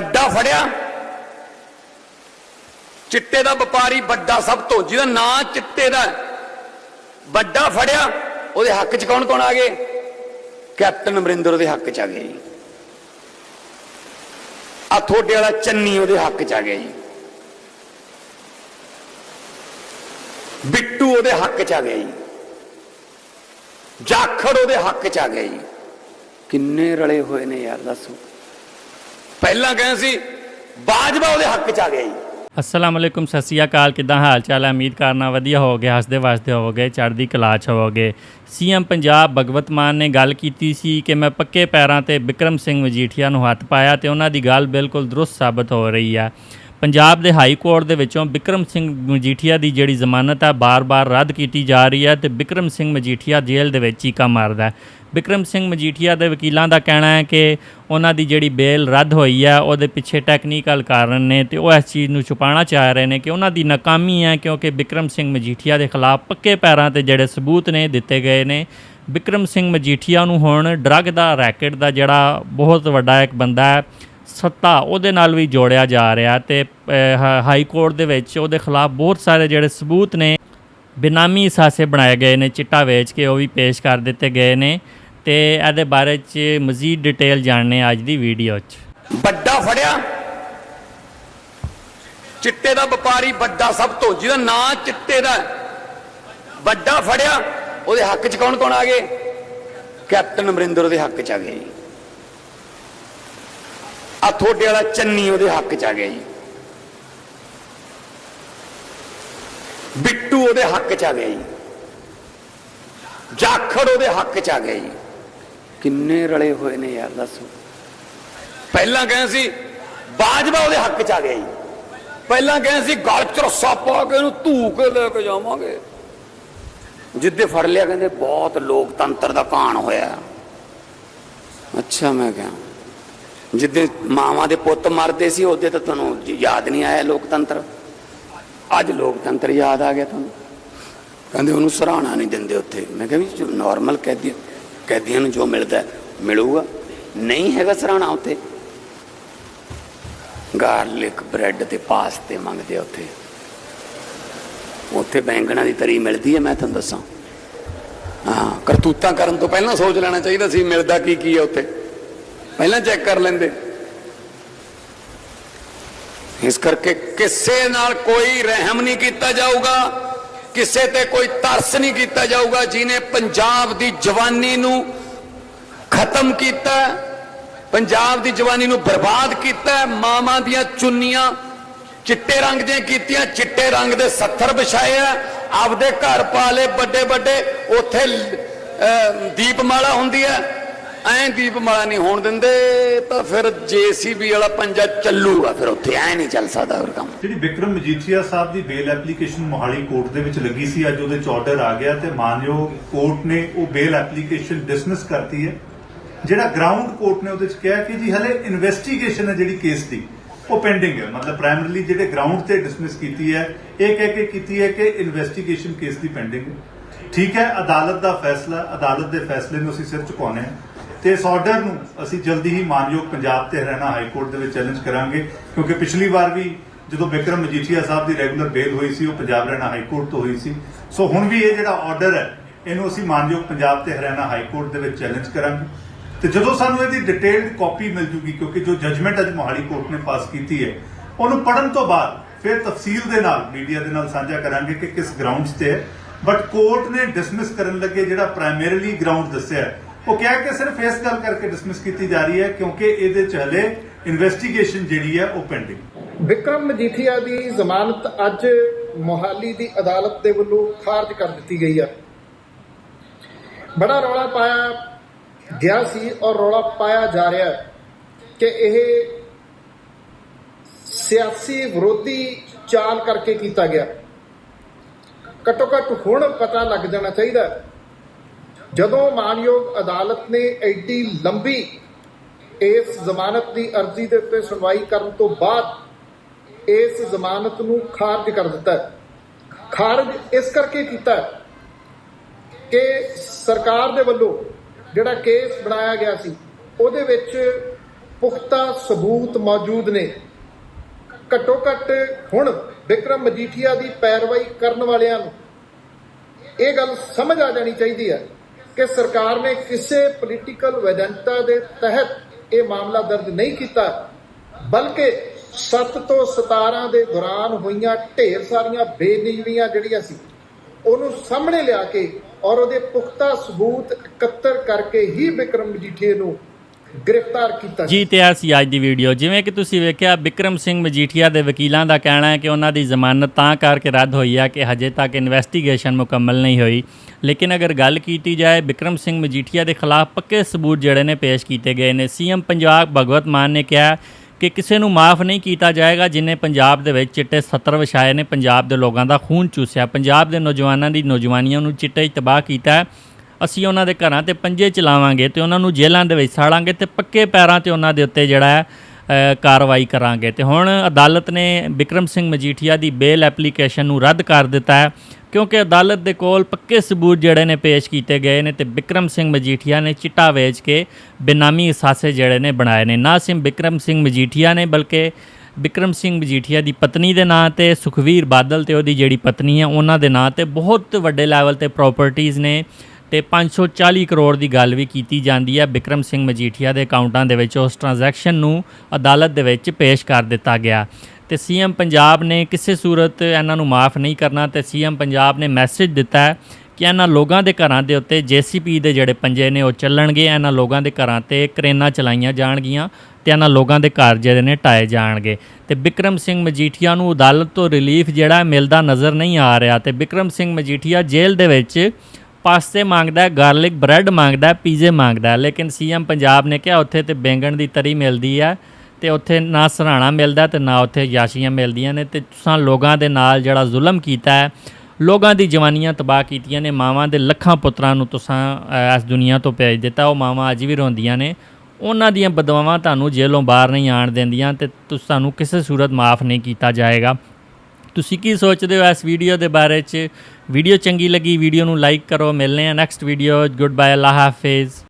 ਵੱਡਾ ਫੜਿਆ। ਚਿੱਟੇ ਦਾ ਵਪਾਰੀ ਵੱਡਾ ਸਭ ਤੋਂ, ਜਿਹਦਾ ਨਾਂ ਚਿੱਟੇ ਦਾ ਵੱਡਾ ਫੜਿਆ, ਉਹਦੇ ਹੱਕ 'ਚ ਕੌਣ ਕੌਣ ਆ ਗਏ? ਕੈਪਟਨ ਅਮਰਿੰਦਰ ਉਹਦੇ ਹੱਕ 'ਚ ਆ ਗਏ ਜੀ। ਆ ਥੋੜੇ ਵਾਲਾ ਚੰਨੀ ਉਹਦੇ ਹੱਕ 'ਚ ਆ ਗਿਆ ਜੀ। ਬਿੱਟੂ ਉਹਦੇ ਹੱਕ 'ਚ ਆ ਗਿਆ ਜੀ। ਜਾਖੜ ਉਹਦੇ ਹੱਕ 'ਚ ਆ ਗਿਆ ਜੀ। ਕਿੰਨੇ ਰਲੇ ਹੋਏ ਨੇ ਯਾਰ, ਦੱਸੋ। ਪਹਿਲਾਂ ਕਹਿੰਦੇ ਸੀ, ਬਾਜਵਾ ਉਹਦੇ ਹੱਕ 'ਚ ਆ ਗਿਆ ਜੀ। ਅਸਲਾਮ ਅਲੈਕੁਮ, ਸਤਿ ਸ਼੍ਰੀ ਅਕਾਲ, ਕਿਦਾਂ ਹਾਲ ਚਾਲ ਹੈ? ਉਮੀਦ ਕਰਨਾ ਵਧੀਆ ਹੋਵੋਗੇ, ਹੱਸਦੇ ਵਸਦੇ ਹੋਵੋਗੇ, ਚੜ੍ਹਦੀ ਕਲਾ ਚ ਹੋਵੋਗੇ। ਸੀਐਮ ਪੰਜਾਬ ਭਗਵਤ ਮਾਨ ਨੇ ਗੱਲ ਕੀਤੀ ਸੀ ਕਿ ਮੈਂ ਪੱਕੇ ਪੈਰਾਂ ਤੇ ਵਿਕਰਮ ਸਿੰਘ ਮਜੀਠੀਆ ਨੂੰ ਹੱਥ ਪਾਇਆ ਤੇ ਉਹਨਾਂ ਦੀ ਗੱਲ ਬਿਲਕੁਲ ਦਰੁਸਤ ਸਾਬਤ ਹੋ ਰਹੀ ਹੈ ਪੰਜਾਬ ਦੇ ਹਾਈ ਕੋਰਟ ਦੇ ਵਿੱਚੋਂ ਵਿਕਰਮ ਸਿੰਘ ਮਜੀਠੀਆ ਦੀ ਜਿਹੜੀ ਜ਼ਮਾਨਤ ਆ, ਬਾਰ-ਬਾਰ ਰੱਦ ਕੀਤੀ ਜਾ ਰਹੀ ਹੈ ਤੇ ਵਿਕਰਮ ਸਿੰਘ ਮਜੀਠੀਆ ਜੇਲ੍ਹ ਦੇ ਵਿੱਚ ਹੀ ਕੰਮ ਮਾਰਦਾ ਵਿਕਰਮ ਸਿੰਘ ਮਜੀਠੀਆ ਦੇ ਵਕੀਲਾਂ ਦਾ ਕਹਿਣਾ ਹੈ ਕਿ ਉਹਨਾਂ ਦੀ ਜਿਹੜੀ ਬੇਲ ਰੱਦ ਹੋਈ ਹੈ, ਉਹਦੇ ਪਿੱਛੇ ਟੈਕਨੀਕਲ ਕਾਰਨ ਨੇ ਤੇ ਉਹ ਇਸ ਚੀਜ਼ ਨੂੰ ਛੁਪਾਉਣਾ ਚਾਹ ਰਹੇ ਨੇ ਕਿ ਉਹਨਾਂ ਦੀ ਨਾਕਾਮੀ ਹੈ ਕਿਉਂਕਿ ਵਿਕਰਮ ਸਿੰਘ ਮਜੀਠੀਆ ਦੇ ਖਿਲਾਫ ਪੱਕੇ ਪੈਰਾਂ ਤੇ ਜਿਹੜੇ ਸਬੂਤ ਨੇ ਦਿੱਤੇ ਗਏ ਨੇ। ਵਿਕਰਮ ਸਿੰਘ ਮਜੀਠੀਆ ਨੂੰ ਹੁਣ ਡਰੱਗ ਦਾ ਰੈਕਟ ਦਾ ਜਿਹੜਾ ਬਹੁਤ ਵੱਡਾ ਇੱਕ ਬੰਦਾ ਹੈ, ਸੱਤਾ ਉਹਦੇ ਨਾਲ ਵੀ ਜੋੜਿਆ ਜਾ ਰਿਹਾ ਤੇ ਹਾਈ ਕੋਰਟ ਦੇ ਵਿੱਚ ਉਹਦੇ ਖਿਲਾਫ ਬਹੁਤ ਸਾਰੇ ਜਿਹੜੇ ਸਬੂਤ ਨੇ, ਬਿਨਾਮੀ ਸਾਸੇ ਬਣਾਏ ਗਏ ਨੇ, ਚਿੱਟਾ ਵੇਚ ਕੇ ਉਹ ਵੀ ਪੇਸ਼ ਕਰ ਦਿੱਤੇ ਗਏ ਨੇ। ਤੇ ਇਹਦੇ ਬਾਰੇ ਚ ਮਜ਼ੀਦ ਡਿਟੇਲ ਜਾਣਨੇ ਅੱਜ ਦੀ ਵੀਡੀਓ 'ਚ। ਵੱਡਾ ਫੜਿਆ। ਚਿੱਟੇ ਦਾ ਵਪਾਰੀ ਵੱਡਾ ਸਭ ਤੋਂ, ਜਿਹਦਾ ਨਾਂ ਚਿੱਟੇ ਦਾ ਵੱਡਾ ਫੜਿਆ, ਉਹਦੇ ਹੱਕ 'ਚ ਕੌਣ ਕੌਣ ਆ ਗਏ? ਕੈਪਟਨ ਅਮਰਿੰਦਰ ਉਹਦੇ ਹੱਕ 'ਚ ਆ ਗਿਆ ਜੀ। ਆ ਥੋੜੇ ਵਾਲਾ ਚੰਨੀ ਉਹਦੇ ਹੱਕ 'ਚ ਆ ਗਿਆ ਜੀ। ਬਿੱਟੂ ਉਹਦੇ ਹੱਕ 'ਚ ਆ ਗਿਆ ਜੀ। ਜਾਖੜ ਉਹਦੇ ਹੱਕ 'ਚ ਆ ਗਿਆ ਜੀ। ਕਿੰਨੇ ਰਲੇ ਹੋਏ ਨੇ ਯਾਰ, ਦੱਸੋ। ਪਹਿਲਾਂ ਕਹਿੰਦੇ ਸੀ, ਬਾਜਵਾ ਉਹਦੇ ਹੱਕ 'ਚ ਆ ਗਿਆ ਜੀ। ਪਹਿਲਾਂ ਕਹਿੰਦੇ ਸੀ, ਗਲ 'ਚ ਰੱਸਾ ਪਾ ਕੇ ਇਹਨੂੰ ਧੂ ਕੇ ਲੈ ਕੇ ਜਾਵਾਂਗੇ। ਜਿੱਦੇ ਫੜ ਲਿਆ ਕਹਿੰਦੇ, ਬਹੁਤ ਲੋਕਤੰਤਰ ਦਾ ਕਾਣ ਹੋਇਆ। ਅੱਛਾ, ਮੈਂ ਕਿਹਾ। ਜਿੱਦੇ ਮਾਵਾਂ ਦੇ ਪੁੱਤ ਮਰਦੇ ਸੀ, ਉਹਦੇ ਤਾਂ ਤੁਹਾਨੂੰ ਯਾਦ ਨਹੀਂ ਆਇਆ ਲੋਕਤੰਤਰ? ਅੱਜ ਲੋਕਤੰਤਰ ਯਾਦ ਆ ਗਿਆ ਤੁਹਾਨੂੰ। ਕਹਿੰਦੇ ਉਹਨੂੰ ਸਰਾਹਣਾ ਨਹੀਂ ਦਿੰਦੇ ਉੱਥੇ। ਮੈਂ ਕਿਹਾ ਵੀ ਨਾਰਮਲ ਕੈਦੀ ਕੈਦੀਆਂ ਨੂੰ ਜੋ ਮਿਲਦਾ, ਮਿਲੂਗਾ। ਨਹੀਂ ਹੈਗਾ ਸਰਾਣਾ ਉੱਥੇ। ਗਾਰਲਿਕ ਬ੍ਰੈਡ ਤੇ ਪਾਸਤੇ ਮੰਗਦੇ ਉੱਥੇ। ਉੱਥੇ ਬੈਂਗਣਾ ਦੀ ਤਰੀ ਮਿਲਦੀ ਹੈ ਮੈਂ ਤੁਹਾਨੂੰ ਦੱਸਾਂ। ਹਾਂ, ਕਰਤੂਤਾਂ ਕਰਨ ਤੋਂ ਪਹਿਲਾਂ ਸੋਚ ਲੈਣਾ ਚਾਹੀਦਾ ਸੀ, ਮਿਲਦਾ ਕੀ ਕੀ ਹੈ ਉੱਥੇ। ਪਹਿਲਾਂ ਚੈੱਕ ਕਰ ਲੈਂਦੇ। ਇਸ ਕਰਕੇ ਕਿਸੇ ਨਾਲ ਕੋਈ ਰਹਿਮ ਨਹੀਂ ਕੀਤਾ ਜਾਊਗਾ। ਕਿਸੇ ਤੇ ਕੋਈ ਤਰਸ ਨਹੀਂ ਕੀਤਾ ਜਾਊਗਾ ਜਿਨੇ ਪੰਜਾਬ ਦੀ ਜਵਾਨੀ ਨੂੰ ਖਤਮ ਕੀਤਾ ਪੰਜਾਬ ਦੀ ਜਵਾਨੀ ਨੂੰ ਬਰਬਾਦ ਕੀਤਾ ਮਾਵਾਂ ਦੀਆਂ ਚੁੰਨੀਆਂ ਚਿੱਟੇ ਰੰਗ ਦੀਆਂ ਕੀਤੀਆਂ ਚਿੱਟੇ ਰੰਗ ਦੇ ਸੱਥਰ ਵਿਛਾਏ ਆ ਆਪਦੇ ਘਰ ਪਾ ਲਏ ਵੱਡੇ ਵੱਡੇ ਉੱਥੇ ਅਹ, ਦੀਪਮਾਲਾ ਹੁੰਦੀ ਹੈ ਐਂ ਦੀਪਮਾਲਾ ਨਹੀਂ ਹੋਣ ਦਿੰਦੇ, ਤਾਂ ਫਿਰ ਜੀਸੀਬੀ ਵਾਲਾ ਪੰਜਾ ਚੱਲੂਗਾ ਫਿਰ ਉੱਥੇ, ਐ ਨਹੀਂ ਚੱਲ ਸਕਦਾ ਹੋਰ ਕੰਮ। ਜਿਹੜੀ ਵਿਕਰਮ ਮਜੀਠੀਆ ਸਾਹਿਬ ਦੀ ਬੇਲ ਐਪਲੀਕੇਸ਼ਨ ਮੋਹਾਲੀ ਕੋਰਟ ਦੇ ਵਿੱਚ ਲੱਗੀ ਸੀ, ਅੱਜ ਉਹਦੇ ਚ ਆਰਡਰ ਆ ਗਿਆ ਤੇ ਮਾਨਯੋਗ ਕੋਰਟ ਨੇ ਉਹ ਬੇਲ ਐਪਲੀਕੇਸ਼ਨ ਡਿਸਮਿਸ ਕਰਤੀ ਹੈ। ਜਿਹੜਾ ਗਰਾਊਂਡ ਕੋਰਟ ਨੇ ਉਹਦੇ ਚ ਕਿਹਾ ਕਿ ਜੀ ਹਲੇ ਇਨਵੈਸਟੀਗੇਸ਼ਨ ਹੈ ਜਿਹੜੀ ਕੇਸ ਦੀ, ਉਹ ਪੈਂਡਿੰਗ ਹੈ। ਮਤਲਬ ਪ੍ਰਾਇਮਰੀਲੀ ਜਿਹੜੇ ਗਰਾਊਂਡ ਤੇ ਡਿਸਮਿਸ ਕੀਤੀ ਹੈ, ਇਹ ਕਹਿ ਕੇ ਕੀਤੀ ਹੈ ਕਿ ਇਨਵੈਸਟੀਗੇਸ਼ਨ ਕੇਸ ਦੀ ਪੈਂਡਿੰਗ ਹੈ। ਠੀਕ ਹੈ, ਅਦਾਲਤ ਦਾ ਫੈਸਲਾ, ਅਦਾਲਤ ਦੇ ਫੈਸਲੇ ਨੂੰ ਅਸੀਂ ਸਿਰ ਝੁਕਾਉਣੇ ਹਾਂ। ਤੇ ਇਸ ਆਰਡਰ ਨੂੰ ਅਸੀਂ ਜਲਦੀ ਹੀ ਮਾਨਯੋਗ ਪੰਜਾਬ ਤੇ ਹਰਿਆਣਾ ਹਾਈ ਕੋਰਟ ਦੇ ਵਿੱਚ ਚੈਲੰਜ ਕਰਾਂਗੇ, ਕਿਉਂਕਿ ਪਿਛਲੀ ਵਾਰ ਵੀ ਜਦੋਂ ਬਿਕਰਮ ਮਜੀਠੀਆ ਸਾਹਿਬ ਦੀ ਰੈਗੂਲਰ ਬੇਲ ਹੋਈ ਸੀ, ਉਹ ਪੰਜਾਬ ਹਰਿਆਣਾ ਹਾਈ ਕੋਰਟ ਤੋਂ ਹੋਈ ਸੀ। ਸੋ ਹੁਣ ਵੀ ਇਹ ਜਿਹੜਾ ਆਰਡਰ ਹੈ, ਇਹਨੂੰ ਅਸੀਂ ਮਾਨਯੋਗ ਪੰਜਾਬ ਤੇ ਹਰਿਆਣਾ ਹਾਈ ਕੋਰਟ ਦੇ ਵਿੱਚ ਚੈਲੰਜ ਕਰਾਂਗੇ। ਤੇ ਜਦੋਂ ਸਾਨੂੰ ਇਹਦੀ ਡਿਟੇਲਡ ਕਾਪੀ ਮਿਲ ਜੂਗੀ, ਕਿਉਂਕਿ ਜੋ ਜਜਮੈਂਟ ਅੱਜ ਮੋਹਾਲੀ ਕੋਰਟ ਨੇ ਪਾਸ ਕੀਤੀ ਹੈ, ਉਹਨੂੰ ਪੜਨ ਤੋਂ ਬਾਅਦ ਫਿਰ ਤਫਸੀਲ ਦੇ ਨਾਲ ਮੀਡੀਆ ਦੇ ਨਾਲ ਸਾਂਝਾ ਕਰਾਂਗੇ ਕਿ ਕਿਸ ਗਰਾਊਂਡਸ ਤੇ ਹੈ। ਬਟ ਕੋਰਟ ਨੇ ਡਿਸਮਿਸ ਕਰਨ ਲੱਗੇ ਜਿਹੜਾ ਪ੍ਰਾਇਮਰੀਲੀ ਗਰਾਊਂਡ ਦੱਸਿਆ ਉਹ ਕਿਹਾ ਕਿ ਸਿਰਫ ਇਸ ਗੱਲ ਕਰਕੇ ਡਿਸਮਿਸ ਕੀਤੀ ਜਾ ਰਹੀ ਹੈ ਕਿਉਂਕਿ ਇਹਦੇ ਚ ਹਲੇ ਇਨਵੈਸਟੀਗੇਸ਼ਨ ਜਿਹੜੀ ਹੈ ਉਹ ਪੈਂਡਿੰਗ ਵਿਕਰਮ ਮਜੀਠੀਆ ਦੀ ਜ਼ਮਾਨਤ ਅੱਜ ਮੋਹਾਲੀ ਦੀ ਅਦਾਲਤ ਦੇ ਵੱਲੋਂ ਖਾਰਜ ਕਰ ਦਿੱਤੀ ਗਈ ਹੈ ਬੜਾ ਰੌਲਾ ਪਾਇਆ ਗਿਆ ਸੀ ਔਰ ਰੌਲਾ ਪਾਇਆ ਜਾ ਰਿਹਾ ਕਿ ਇਹ ਸਿਆਸੀ ਵਿਰੋਧੀ ਚਾਲ ਕਰਕੇ ਕੀਤਾ ਗਿਆ। ਘੱਟੋ ਘੱਟ ਹੁਣ ਪਤਾ ਲੱਗ ਜਾਣਾ ਚਾਹੀਦਾ ਜਦੋਂ ਮਾਨਯੋਗ ਅਦਾਲਤ ਨੇ ਐਡੀ ਲੰਬੀ ਇਸ ਜ਼ਮਾਨਤ ਦੀ ਅਰਜ਼ੀ ਦੇ ਉੱਤੇ ਸੁਣਵਾਈ ਕਰਨ ਤੋਂ ਬਾਅਦ ਇਸ ਜ਼ਮਾਨਤ ਨੂੰ ਖਾਰਜ ਕਰ ਦਿੱਤਾ ਖਾਰਜ ਇਸ ਕਰਕੇ ਕੀਤਾ ਕਿ ਸਰਕਾਰ ਦੇ ਵੱਲੋਂ ਜਿਹੜਾ ਕੇਸ ਬਣਾਇਆ ਗਿਆ ਸੀ, ਉਹਦੇ ਵਿੱਚ ਪੁਖਤਾ ਸਬੂਤ ਮੌਜੂਦ ਨੇ। ਘੱਟੋ ਘੱਟ ਹੁਣ ਵਿਕਰਮ ਮਜੀਠੀਆ ਦੀ ਪੈਰਵਾਈ ਕਰਨ ਵਾਲਿਆਂ ਨੂੰ ਇਹ ਗੱਲ ਸਮਝ ਆ ਜਾਣੀ ਚਾਹੀਦੀ ਹੈ ਕਿ ਸਰਕਾਰ ਨੇ ਕਿਸੇ ਪੋਲੀਟੀਕਲ ਵੈਜੰਟਾ ਦੇ ਤਹਿਤ ਇਹ ਮਾਮਲਾ ਦਰਜ ਨਹੀਂ ਕੀਤਾ, ਬਲਕਿ 7 ਤੋਂ 17 ਦੇ ਦੌਰਾਨ ਹੋਈਆਂ ਢੇਰ ਸਾਰੀਆਂ ਬੇਨਿਯਮੀਆਂ ਜਿਹੜੀਆਂ ਸੀ, ਉਹਨੂੰ ਸਾਹਮਣੇ ਲਿਆ ਕੇ ਔਰ ਉਹਦੇ ਪੁਖਤਾ ਸਬੂਤ ਇਕੱਤਰ ਕਰਕੇ ਹੀ ਵਿਕਰਮ ਮਜੀਠੀਆ ਨੂੰ ਗ੍ਰਿਫਤਾਰ ਕੀਤਾ ਜੀ ਤੇ ਆ ਸੀ ਅੱਜ ਦੀ ਵੀਡੀਓ। ਜਿਵੇਂ ਕਿ ਤੁਸੀਂ ਵੇਖਿਆ, ਵਿਕਰਮ ਸਿੰਘ ਮਜੀਠੀਆ ਦੇ ਵਕੀਲਾਂ ਦਾ ਕਹਿਣਾ ਹੈ ਕਿ ਉਹਨਾਂ ਦੀ ਜ਼ਮਾਨਤ ਤਾਂ ਕਰਕੇ ਰੱਦ ਹੋਈ ਹੈ ਕਿ ਹਜੇ ਤੱਕ ਇਨਵੈਸਟੀਗੇਸ਼ਨ ਮੁਕੰਮਲ ਨਹੀਂ ਹੋਈ। ਲੇਕਿਨ ਅਗਰ ਗੱਲ ਕੀਤੀ ਜਾਏ, ਵਿਕਰਮ ਸਿੰਘ ਮਜੀਠੀਆ ਦੇ ਖਿਲਾਫ ਪੱਕੇ ਸਬੂਤ ਜਿਹੜੇ ਨੇ ਪੇਸ਼ ਕੀਤੇ ਗਏ ਨੇ। ਸੀਐਮ ਪੰਜਾਬ ਭਗਵਤ ਮਾਨ ਨੇ ਕਿਹਾ ਕਿ ਕਿਸੇ ਨੂੰ ਮਾਫ ਨਹੀਂ ਕੀਤਾ ਜਾਏਗਾ, ਜਿਨੇ ਪੰਜਾਬ ਦੇ ਵਿੱਚ ਚਿੱਟੇ 70 ਵਿਛਾਏ ਨੇ, ਪੰਜਾਬ ਦੇ ਲੋਕਾਂ ਦਾ ਖੂਨ ਚੂਸਿਆ। ਪੰਜਾਬ ਦੇ ਨੌਜਵਾਨਾਂ ਦੀ ਨੌਜਵਾਨੀਆਂ ਨੂੰ ਚਿੱਟੇ 'ਚ ਤਬਾਹ ਕੀਤਾ ਅਸੀਂ ਉਹਨਾਂ ਦੇ ਘਰਾਂ ਤੇ ਪੰਜੇ ਚਲਾਵਾਂਗੇ ਤੇ ਉਹਨਾਂ ਨੂੰ ਜੇਲ੍ਹਾਂ ਦੇ ਵਿੱਚ ਸਾੜਾਂਗੇ ਤੇ ਪੱਕੇ ਪੈਰਾਂ ਤੇ ਉਹਨਾਂ ਦੇ ਉੱਤੇ ਜਿਹੜਾ ਹੈ ਕਾਰਵਾਈ ਕਰਾਂਗੇ। ਤੇ ਹੁਣ ਅਦਾਲਤ ਨੇ ਵਿਕਰਮ ਸਿੰਘ ਮਜੀਠੀਆ ਦੀ ਬੇਲ ਐਪਲੀਕੇਸ਼ਨ ਨੂੰ ਰੱਦ ਕਰ ਦਿੱਤਾ ਹੈ, ਕਿਉਂਕਿ ਅਦਾਲਤ ਦੇ ਕੋਲ ਪੱਕੇ ਸਬੂਤ ਜਿਹੜੇ ਨੇ ਪੇਸ਼ ਕੀਤੇ ਗਏ ਨੇ ਤੇ ਵਿਕਰਮ ਸਿੰਘ ਮਜੀਠੀਆ ਨੇ ਚਿੱਟਾ ਵੇਚ ਕੇ ਬੇਨਾਮੀ ਅਸਾਸੇ ਜਿਹੜੇ ਨੇ ਬਣਾਏ ਨੇ। ਨਾ ਸਿਰਫ ਵਿਕਰਮ ਸਿੰਘ ਮਜੀਠੀਆ ਨੇ, ਬਲਕਿ ਵਿਕਰਮ ਸਿੰਘ ਮਜੀਠੀਆ ਦੀ ਪਤਨੀ ਦੇ ਨਾਂ ਤੇ ਸੁਖਵੀਰ ਬਾਦਲ ਤੇ ਉਹਦੀ ਜਿਹੜੀ ਪਤਨੀ ਹੈ, ਉਹਨਾਂ ਦੇ ਨਾਂ ਤੇ ਬਹੁਤ ਵੱਡੇ ਲੈਵਲ ਤੇ ਪ੍ਰਾਪਰਟੀਆਂ ਨੇ। ਤੇ 540 ਕਰੋੜ ਦੀ ਗੱਲ ਵੀ ਕੀਤੀ ਜਾਂਦੀ ਹੈ। ਵਿਕਰਮ ਸਿੰਘ ਮਜੀਠੀਆ ਦੇ ਅਕਾਊਂਟਾਂ ਦੇ ਵਿੱਚ ਉਸ ਟ੍ਰਾਂਜੈਕਸ਼ਨ ਨੂੰ ਅਦਾਲਤ ਦੇ ਵਿੱਚ ਪੇਸ਼ ਕਰ ਦਿੱਤਾ ਗਿਆ। ਤੇ ਸੀਐਮ ਪੰਜਾਬ ਨੇ ਕਿਸੇ ਸੂਰਤ ਇਹਨਾਂ ਨੂੰ ਮਾਫ ਨਹੀਂ ਕਰਨਾ ਤੇ ਸੀਐਮ ਪੰਜਾਬ ਨੇ ਮੈਸੇਜ ਦਿੱਤਾ ਹੈ ਕਿ ਇਹਨਾਂ ਲੋਕਾਂ ਦੇ ਘਰਾਂ ਦੇ ਉੱਤੇ ਜੀਸੀਪੀ ਦੇ ਜਿਹੜੇ ਪੰਜੇ ਨੇ ਉਹ ਚੱਲਣਗੇ, ਇਹਨਾਂ ਲੋਕਾਂ ਦੇ ਘਰਾਂ ਤੇ ਕਰੇਨਾਂ ਚਲਾਈਆਂ ਜਾਣਗੀਆਂ ਤੇ ਇਹਨਾਂ ਲੋਕਾਂ ਦੇ ਘਰ ਜਿਹੜੇ ਨੇ ਟਾਏ ਜਾਣਗੇ। ਤੇ ਵਿਕਰਮ ਸਿੰਘ ਮਜੀਠੀਆ ਨੂੰ ਅਦਾਲਤ ਤੋਂ ਰਿਲੀਫ ਜਿਹੜਾ ਮਿਲਦਾ ਨਜ਼ਰ ਨਹੀਂ ਆ ਰਿਹਾ ਤੇ ਵਿਕਰਮ ਸਿੰਘ ਮਜੀਠੀਆ ਜੇਲ੍ਹ ਦੇ ਵਿੱਚ ਪਾਸਤੇ ਮੰਗਦਾ, ਗਾਰਲਿਕ ਬ੍ਰੈਡ ਮੰਗਦਾ, ਪੀਜ਼ੇ ਮੰਗਦਾ ਹੈ ਲੇਕਿਨ ਸੀਐਮ ਪੰਜਾਬ ਨੇ ਕਿਹਾ ਉੱਥੇ ਤੇ ਬੈਂਗਣ ਦੀ ਤਰੀ ਮਿਲਦੀ ਹੈ ਤੇ ਉੱਥੇ ਨਾ ਸਰਾਣਾ ਮਿਲਦਾ ਤੇ ਨਾ ਉੱਥੇ ਯਾਸ਼ੀਆਂ ਮਿਲਦੀਆਂ ਨੇ ਤੇ ਤੁਸਾਂ ਲੋਕਾਂ ਦੇ ਨਾਲ ਜਿਹੜਾ ਜ਼ੁਲਮ ਕੀਤਾ ਹੈ, ਲੋਕਾਂ ਦੀ ਜਵਾਨੀਆਂ ਤਬਾਹ ਕੀਤੀਆਂ ਨੇ, ਮਾਵਾਂ ਦੇ ਲੱਖਾਂ ਪੁੱਤਰਾਂ ਨੂੰ ਤੁਸਾਂ ਇਸ ਦੁਨੀਆ ਤੋਂ ਭੇਜ ਦਿੱਤਾ, ਉਹ ਮਾਵਾਂ ਅੱਜ ਵੀ ਰੋਂਦੀਆਂ ਨੇ। ਉਹਨਾਂ ਦੀਆਂ ਬਦਵਾਵਾਂ ਤੁਹਾਨੂੰ ਜੇਲੋਂ ਬਾਹਰ ਨਹੀਂ ਆਣ ਦਿੰਦੀਆਂ ਤੇ ਤੁਹਾਨੂੰ ਕਿਸੇ ਸੂਰਤ ਮਾਫ ਨਹੀਂ ਕੀਤਾ ਜਾਏਗਾ। ਤੁਸੀਂ ਕੀ ਸੋਚਦੇ ਹੋ ਇਸ ਵੀਡੀਓ ਦੇ ਬਾਰੇ ਚ? ਵੀਡੀਓ ਚੰਗੀ ਲੱਗੀ ਵੀਡੀਓ ਨੂੰ ਲਾਈਕ ਕਰੋ ਮਿਲਨੇ ਆ ਨੈਕਸਟ ਵੀਡੀਓ ਗੁੱਡ ਬਾਏ ਅੱਲਾ ਹਾਫਿਜ਼